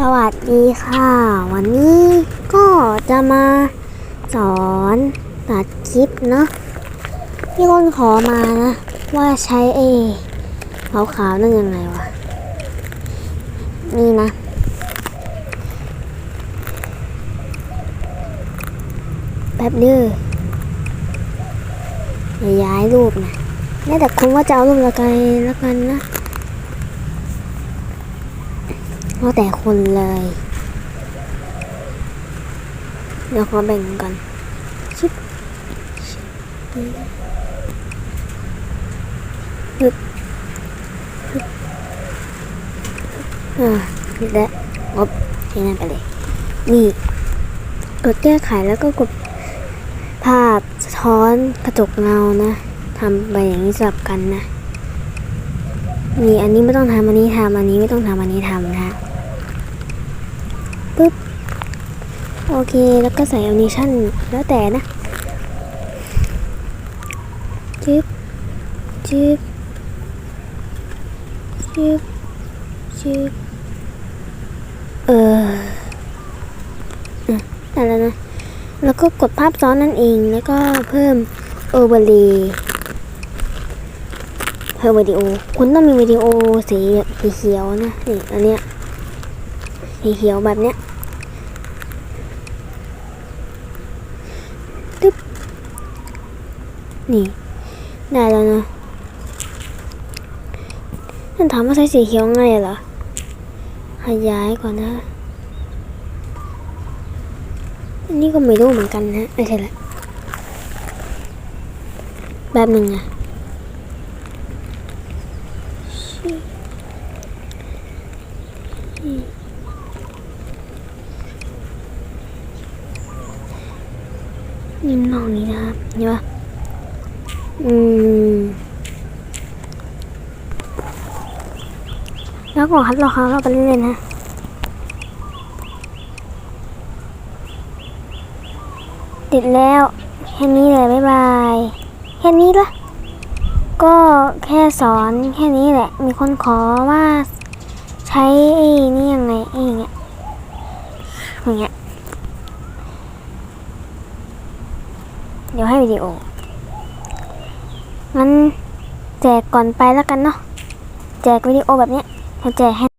สวัสดีค่ะ วันนี้ก็จะมาสอนตัดคลิปเนาะมีคนขอมานะ ว่าใช้เอขาวขาวๆนั่นยังไงวะ นี่นะ แป๊บเดื้ออย่าย้ายรูปนะแม้แต่คุณว่าจะเอารูปละกันละกันนะ แล้วแต่คนเลย เดี๋ยวขอแบ่งกันชิบชิบหยุดหยุดอ่าหยุดแล้วงบให้นั่นไปเลย นี่ กดแก้ไขแล้วก็กดภาพสะท้อนกระจกเงานะทำไปอย่างนี้สลับกันนะ นี่อันนี้ไม่ต้องทำอันนี้ทำอันนี้ไม่ต้องทำอันนี้ทำนะฮะปึ๊บโอเคแล้วก็ใส่อนิชั่นแล้วแต่นะจึ๊บจึ๊บจึ๊บจึ๊บเอออะได้แล้วนะแล้วก็กดภาพซ้อนนั่นเองแล้วก็เพิ่มโอเวอร์เล เพิ่มวิดีโอ คุณต้องมีวิดีโอสีสีเขียวนะนี่อันเนี้ยสีเขียวแบบเนี้ยนี่ ได้แล้วนะนั่นถามว่าใช้สีเขียวไงเหรอขยายก่อนนะ อันนี้ก็ไม่รู้เหมือนกันนะไม่ใช่ละแบบหนึ่งอะชิอืม นี่มันอกนี้นะครับเห็นปะอืม แล้วก็คัดรอครั้งเราไปเล่นๆนะติดแล้ว แค่นี้เลยบ๊ายบาย แค่นี้ละ แค่สอนแค่นี้แหละ มีคนขอว่าใช้ไอ้นี่ยังไงไอ้อย่างเงี้ยอย่างเงี้ย เดี๋ยวให้วิดีโอ งั้นแจกก่อนไปแล้วกันเนาะ แจกวิดีโอแบบเนี้ยแจกให้